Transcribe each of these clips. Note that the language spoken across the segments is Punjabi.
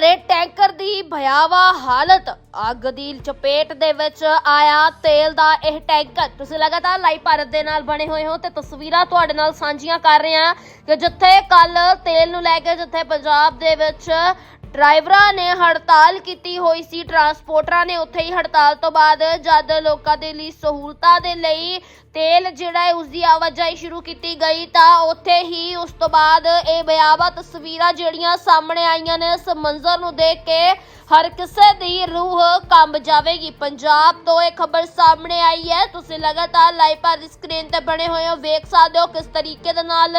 ਟੈਂਕਰ ਦੀ ਭਿਆਵਾ ਹਾਲਤ। ਅੱਗ ਦੀ ਚਪੇਟ ਦੇ ਵਿੱਚ ਆਇਆ ਤੇਲ ਦਾ ਇਹ ਟੈਂਕਰ। ਤੁਸੀਂ ਲਗਾਤਾਰ ਲਾਈਵ ਭਾਰਤ ਦੇ ਨਾਲ ਬਣੇ ਹੋਏ ਹੋ ਤੇ ਤਸਵੀਰਾਂ ਤੁਹਾਡੇ ਨਾਲ ਸਾਂਝੀਆਂ ਕਰ ਰਹੇ ਹਾਂ ਕਿ ਜਿੱਥੇ ਕੱਲ ਤੇਲ ਨੂੰ ਲੈ ਕੇ ਜਿੱਥੇ ਪੰਜਾਬ ਦੇ ਵਿੱਚ ਡਰਾਈਵਰਾਂ ਨੇ ਹੜਤਾਲ ਕੀਤੀ ਹੋਈ ਸੀ, ਟਰਾਂਸਪੋਰਟਰਾਂ ਨੇ ਉੱਥੇ ਹੀ ਹੜਤਾਲ ਤੋਂ ਬਾਅਦ ਜਦ ਲੋਕਾਂ ਦੇ ਲਈ ਸਹੂਲਤਾਂ ਦੇ ਲਈ ਤੇਲ ਜਿਹੜਾ ਹੈ ਉਸ ਦੀ ਆਵਾਜਾਈ ਸ਼ੁਰੂ ਕੀਤੀ ਗਈ, ਤਾਂ ਉੱਥੇ ਹੀ ਉਸ ਤੋਂ ਬਾਅਦ ਇਹ ਬਿਆਵਾ ਤਸਵੀਰਾਂ ਜਿਹੜੀਆਂ ਸਾਹਮਣੇ ਆਈਆਂ ਨੇ, ਇਸ ਮੰਜ਼ਰ ਨੂੰ ਦੇਖ ਕੇ ਹਰ ਕਿਸੇ ਦੀ ਰੂਹ ਕੰਬ ਜਾਵੇਗੀ। ਪੰਜਾਬ ਤੋਂ ਇਹ ਖਬਰ ਸਾਹਮਣੇ ਆਈ ਹੈ। ਤੁਸੀਂ ਲਗਾਤਾਰ ਲਾਈਵ ਪਰ ਸਕਰੀਨ ਤੇ ਬਣੇ ਹੋਏ ਹੋ, ਵੇਖ ਸਕਦੇ ਹੋ ਕਿਸ ਤਰੀਕੇ ਦੇ ਨਾਲ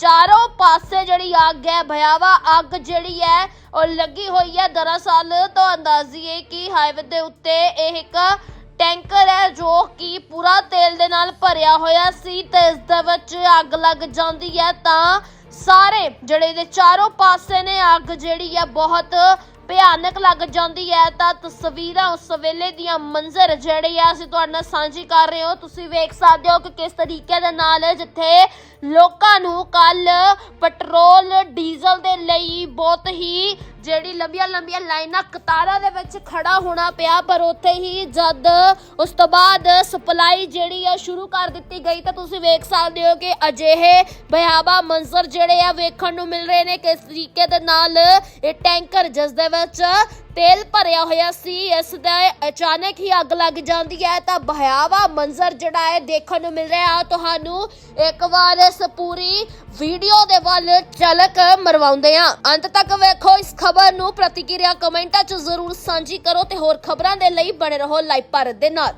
ਚਾਰੋਂ ਪਾਸੇ ਜਿਹੜੀ ਅੱਗ ਹੈ ਭਿਆਵਾ ਅੱਗ ਜਿਹੜੀ ਹੈ, ਉਹ ਲੱਗੀ ਹੋਈ ਹੈ। ਦਰਅਸਲ ਤੋਂ ਅੰਦਾਜ਼ੀਏ ਕਿ ਹਾਈਵੇ ਦੇ ਉੱਤੇ ਇਹ ਇੱਕ ਟੈਂਕਰ ਹੈ, ਜੋ ਕਿ ਪੂਰਾ ਤੇਲ ਦੇ ਨਾਲ ਭਰਿਆ ਹੋਇਆ ਸੀ ਤੇ ਇਸ ਦੇ ਵਿੱਚ ਅੱਗ ਲੱਗ ਜਾਂਦੀ ਹੈ। ਤਾਂ ਸਾਰੇ ਜਿਹੜੇ ਦੇ ਚਾਰੋਂ ਪਾਸੇ ਨੇ, ਅੱਗ ਜਿਹੜੀ ਹੈ, ਬਹੁਤ ਭਿਆਨਕ ਲੱਗ ਜਾਂਦੀ ਹੈ, ਤਾਂ ਤਸਵੀਰਾਂ ਉਸ ਵੇਲੇ ਦੀਆਂ ਮੰਜ਼ਰ ਜਿਹੜੇ ਆ ਅਸੀਂ ਤੁਹਾਡੇ ਨਾਲ ਸਾਂਝੀ ਕਰ ਰਹੇ ਹਾਂ। ਤੁਸੀਂ ਵੇਖ ਸਕਦੇ ਹੋ ਕਿ ਕਿਸ ਤਰੀਕੇ ਦੇ ਨਾਲ ਜਿੱਥੇ ਲੋਕਾਂ ਨੂੰ ਕੱਲ ਪੈਟਰੋਲ, ਡੀਜ਼ਲ ਦੇ ਲਈ ਬਹੁਤ ਹੀ ਜਿਹੜੀ ਲੰਬੀਆਂ ਲੰਬੀਆਂ ਲਾਈਨਾਂ ਕਤਾਰਾਂ ਦੇ ਵਿੱਚ ਖੜਾ ਹੋਣਾ ਪਿਆ, ਪਰ ਉੱਥੇ ਹੀ ਜਦ ਉਸ ਤੋਂ ਬਾਅਦ ਸਪਲਾਈ ਜਿਹੜੀ ਆ ਸ਼ੁਰੂ ਕਰ ਦਿੱਤੀ ਗਈ, ਤਾਂ ਤੁਸੀਂ ਵੇਖ ਸਕਦੇ ਹੋ ਕਿ ਅਜਿਹੇ ਭਿਆਵਾ ਮੰਜ਼ਰ ਜਿਹੜੇ ਆ ਵੇਖਣ ਨੂੰ ਮਿਲ ਰਹੇ ਨੇ, ਕਿਸ ਤਰੀਕੇ ਦੇ ਨਾਲ ਇਹ ਟੈਂਕਰ ਜਿਸ ਦੇ ਵਿੱਚ ਤੇਲ ਭਰਿਆ ਹੋਇਆ ਸੀ, ਇਸ ਦਾ ਅਚਾਨਕ ਹੀ ਅੱਗ ਲੱਗ ਜਾਂਦੀ ਹੈ, ਤਾਂ ਭਿਆਵਾ ਮੰਜ਼ਰ ਜਿਹੜਾ ਹੈ ਦੇਖਣ ਨੂੰ ਮਿਲ ਰਿਹਾ ਤੁਹਾਨੂੰ ਇੱਕ ਵਾਰ ਇਸ ਪੂਰੀ ਵੀਡੀਓ ਦੇ ਵੱਲ ਝਲਕ ਮਰਵਾਉਂਦੇ ਆ ਅੰਤ ਤੱਕ ਵੇਖੋ, ਇਸ ਖਬਰ ਨੂੰ ਪ੍ਰਤੀਕਿਰਿਆ ਕਮੈਂਟਾਂ 'ਚ ਜ਼ਰੂਰ ਸਾਂਝੀ ਕਰੋ ਤੇ ਹੋਰ ਖਬਰਾਂ ਦੇ ਲਈ ਬਣੇ ਰਹੋ ਲਾਈਵ ਭਾਰਤ ਦੇ ਨਾਲ।